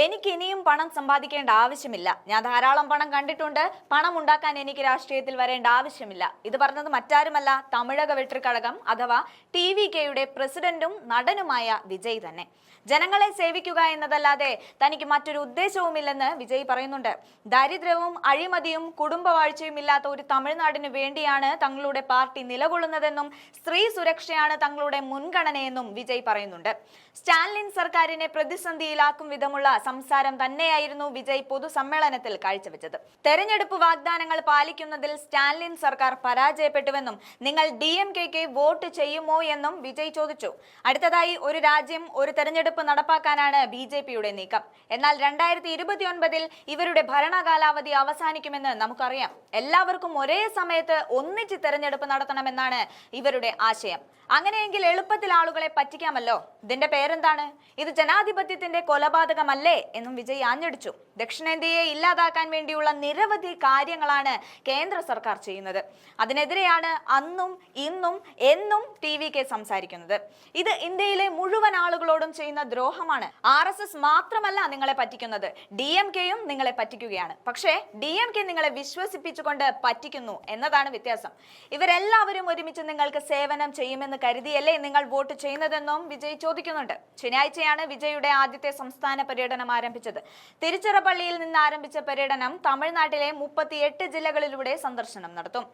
എനിക്ക് ഇനിയും പണം സമ്പാദിക്കേണ്ട ആവശ്യമില്ല. ഞാൻ ധാരാളം പണം കണ്ടിട്ടുണ്ട്. പണം ഉണ്ടാക്കാൻ എനിക്ക് രാഷ്ട്രീയത്തിൽ വരേണ്ട ആവശ്യമില്ല. ഇത് പറഞ്ഞത് മറ്റാരുമല്ല തമിഴക വെട്രിക്കഴകം അഥവാ ടി വി കെയുടെ പ്രസിഡന്റും നടനുമായ വിജയ് തന്നെ. ജനങ്ങളെ സേവിക്കുക എന്നതല്ലാതെ തനിക്ക് മറ്റൊരു ഉദ്ദേശവുമില്ലെന്ന് വിജയ് പറയുന്നുണ്ട്. ദാരിദ്ര്യവും അഴിമതിയും കുടുംബവാഴ്ചയും ഇല്ലാത്ത ഒരു തമിഴ്നാടിന് വേണ്ടിയാണ് തങ്ങളുടെ പാർട്ടി നിലകൊള്ളുന്നതെന്നും സ്ത്രീ സുരക്ഷയാണ് തങ്ങളുടെ മുൻഗണനയെന്നും വിജയ് പറയുന്നുണ്ട്. സ്റ്റാലിൻ സർക്കാരിനെ പ്രതിസന്ധിയിലാക്കും വിധമുള്ള സംസാരം തന്നെയായിരുന്നു വിജയ് പൊതുസമ്മേളനത്തിൽ കാഴ്ചവെച്ചത്. തെരഞ്ഞെടുപ്പ് വാഗ്ദാനങ്ങൾ പാലിക്കുന്നതിൽ സ്റ്റാലിൻ സർക്കാർ പരാജയപ്പെട്ടുവെന്നും നിങ്ങൾ ഡി എം വോട്ട് ചെയ്യുമോ എന്നും വിജയ് ചോദിച്ചു. അടുത്തതായി ഒരു രാജ്യം ഒരു തെരഞ്ഞെടുപ്പ് നടപ്പാക്കാനാണ് ബി ജെ പിയുടെ നീക്കം. എന്നാൽ രണ്ടായിരത്തി ഇരുപത്തിയൊൻപതിൽ ഇവരുടെ ഭരണകാലാവധി അവസാനിക്കുമെന്ന് നമുക്കറിയാം. എല്ലാവർക്കും ഒരേ സമയത്ത് ഒന്നിച്ച് തെരഞ്ഞെടുപ്പ് നടത്തണമെന്നാണ് ഇവരുടെ ആശയം. അങ്ങനെയെങ്കിൽ എളുപ്പത്തിൽ ആളുകളെ പറ്റിക്കാമല്ലോ. ഇതിന്റെ പേരെന്താണ്? ഇത് ജനാധിപത്യത്തിന്റെ കൊലപാതകമല്ലേ എന്നും വിജയ് ആഞ്ഞടിച്ചു. ദക്ഷിണേന്ത്യയെ ഇല്ലാതാക്കാൻ വേണ്ടിയുള്ള നിരവധി കാര്യങ്ങളാണ് കേന്ദ്ര സർക്കാർ ചെയ്യുന്നത്. അതിനെതിരെയാണ് അന്നും ഇന്നും എന്നും ടി വി കെ സംസാരിക്കുന്നത്. ഇത് ഇന്ത്യയിലെ മുഴുവൻ ആളുകളോടും ചെയ്യുന്ന ദ്രോഹമാണ്. ആർ എസ് എസ് മാത്രമല്ല നിങ്ങളെ പറ്റിക്കുന്നത്. ഡി എം കെയും നിങ്ങളെ പറ്റിക്കുകയാണ്. പക്ഷേ ഡി എം കെ നിങ്ങളെ വിശ്വസിപ്പിച്ചുകൊണ്ട് പറ്റിക്കുന്നു എന്നതാണ് വ്യത്യാസം. ഇവരെല്ലാവരും ഒരുമിച്ച് നിങ്ങൾക്ക് സേവനം ചെയ്യുമെന്ന് കരുതിയല്ലേ നിങ്ങൾ വോട്ട് ചെയ്യുന്നതെന്നും വിജയ് ചോദിക്കുന്നുണ്ട്. ശനിയാഴ്ചയാണ് വിജയുടെ ആദ്യത്തെ സംസ്ഥാന പര്യടനം ആരംഭിച്ചത്. തിരുച്ചിറപ്പള്ളിയിൽ നിന്ന് ആരംഭിച്ച പര്യടനം തമിഴ്നാട്ടിലെ മുപ്പത്തിയെട്ട് ജില്ലകളിലൂടെ സന്ദർശനം നടത്തും.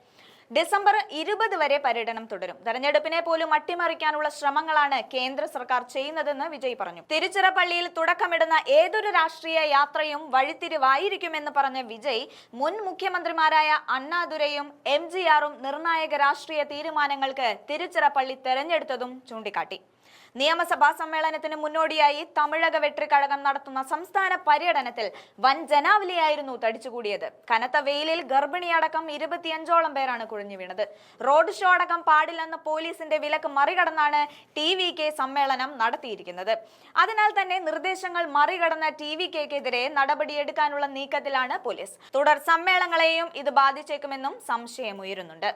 ഡിസംബർ ഇരുപത് വരെ പര്യടനം തുടരും. തെരഞ്ഞെടുപ്പിനെ പോലും അട്ടിമറിക്കാനുള്ള ശ്രമങ്ങളാണ് കേന്ദ്ര സർക്കാർ ചെയ്യുന്നതെന്ന് വിജയ് പറഞ്ഞു. തിരുച്ചിറപ്പള്ളിയിൽ തുടക്കമിടുന്ന ഏതൊരു രാഷ്ട്രീയ യാത്രയും വഴിത്തിരിവായിരിക്കുമെന്ന് പറഞ്ഞ വിജയ് മുൻ മുഖ്യമന്ത്രിമാരായ അണ്ണാദുരയും എം ജി ആറും നിർണായക രാഷ്ട്രീയ തീരുമാനങ്ങൾക്ക് തിരുച്ചിറപ്പള്ളി തെരഞ്ഞെടുത്തതും ചൂണ്ടിക്കാട്ടി. നിയമസഭാ സമ്മേളനത്തിന് മുന്നോടിയായി തമിഴക വെട്രിക്കഴകം നടത്തുന്ന സംസ്ഥാന പര്യടനത്തിൽ വൻ ജനാവലിയായിരുന്നു തടിച്ചുകൂടിയത്. കനത്ത വെയിലിൽ ഗർഭിണിയടക്കം ഇരുപത്തിയഞ്ചോളം പേരാണ് കുഴഞ്ഞു വീണത്. റോഡ് ഷോ അടക്കം പാടില്ലെന്ന പോലീസിന്റെ വിലക്ക് മറികടന്നാണ് ടി വി കെ സമ്മേളനം നടത്തിയിരിക്കുന്നത്. അതിനാൽ തന്നെ നിർദ്ദേശങ്ങൾ മറികടന്ന ടി വി കെക്കെതിരെ നടപടിയെടുക്കാനുള്ള നീക്കത്തിലാണ് പോലീസ്. തുടർ സമ്മേളനങ്ങളെയും ഇത് ബാധിച്ചേക്കുമെന്നും സംശയമുയരുന്നുണ്ട്